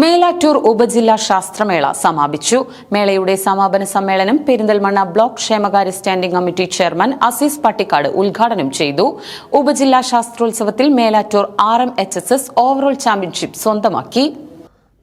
മേലാറ്റൂർ ഉപജില്ലാ ശാസ്ത്രമേള സമാപിച്ചു. മേളയുടെ സമാപന സമ്മേളനം പെരിന്തൽമണ്ണ ബ്ലോക്ക് ക്ഷേമകാര്യ standing committee chairman Azeez Pattikkad ഉദ്ഘാടനം ചെയ്തു. ഉപജില്ലാ ശാസ്ത്രോത്സവത്തിൽ Melattur R M H S S overall championship സ്വന്തമാക്കി.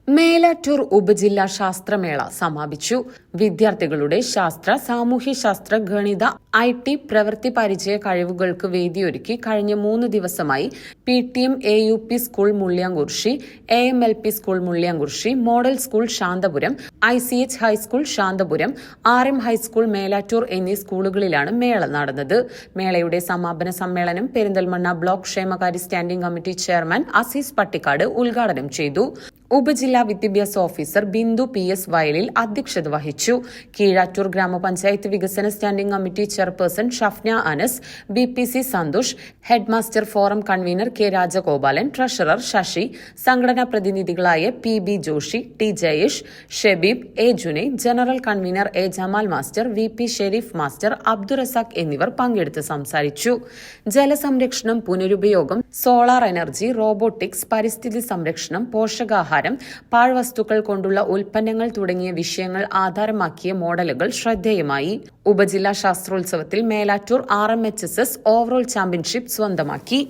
മേലാറ്റൂർ ഉപജില്ലാ ശാസ്ത്രമേള സമാപിച്ചു. വിദ്യാർത്ഥികളുടെ ശാസ്ത്ര സാമൂഹ്യ ശാസ്ത്ര ഗണിത ഐ ടി പ്രവൃത്തി പരിചയ കഴിവുകൾക്ക് വേദിയൊരുക്കി കഴിഞ്ഞ മൂന്ന് ദിവസമായി P T M A U P school Mulliyankurshi A M L P school Mulliyankurshi model school Santhapuram I C H high school Santhapuram R M high school Melattur എന്നീ സ്കൂളുകളിലാണ് മേള നടന്നത്. മേളയുടെ സമാപന സമ്മേളനം പെരിന്തൽമണ്ണ ബ്ലോക്ക് ക്ഷേമകാര്യ standing committee chairman Azeez Pattikkad ഉദ്ഘാടനം ചെയ്തു. ഉപജില്ലാ വിദ്യാഭ്യാസ ഓഫീസർ ബിന്ദു പി എസ് വയലിൽ അധ്യക്ഷത വഹിച്ചു. കീഴാറ്റൂർ ഗ്രാമപഞ്ചായത്ത് വികസന standing committee chairperson Shafna Anas B P C Santhosh headmaster forum convener K Rajagopalan treasurer Sasi സംഘടനാ പ്രതിനിധികളായ P B Joshy T Jayesh Shebeeb A June general convener A Jamal master V P Shareef master Abdurazak എന്നിവർ പങ്കെടുത്ത് സംസാരിച്ചു. ജലസംരക്ഷണം പുനരുപയോഗം solar energy robotics പരിസ്ഥിതി സംരക്ഷണം പോഷകാഹാരം പാഴ്വസ്തുക്കൾ കൊണ്ടുള്ള ഉൽപ്പന്നങ്ങൾ തുടങ്ങിയ വിഷയങ്ങൾ ആധാരമാക്കിയ മോഡലുകൾ ശ്രദ്ധേയമായി. ഉപജില്ലാ ശാസ്ത്രോത്സവത്തിൽ Melattur R M H S S overall championship സ്വന്തമാക്കി.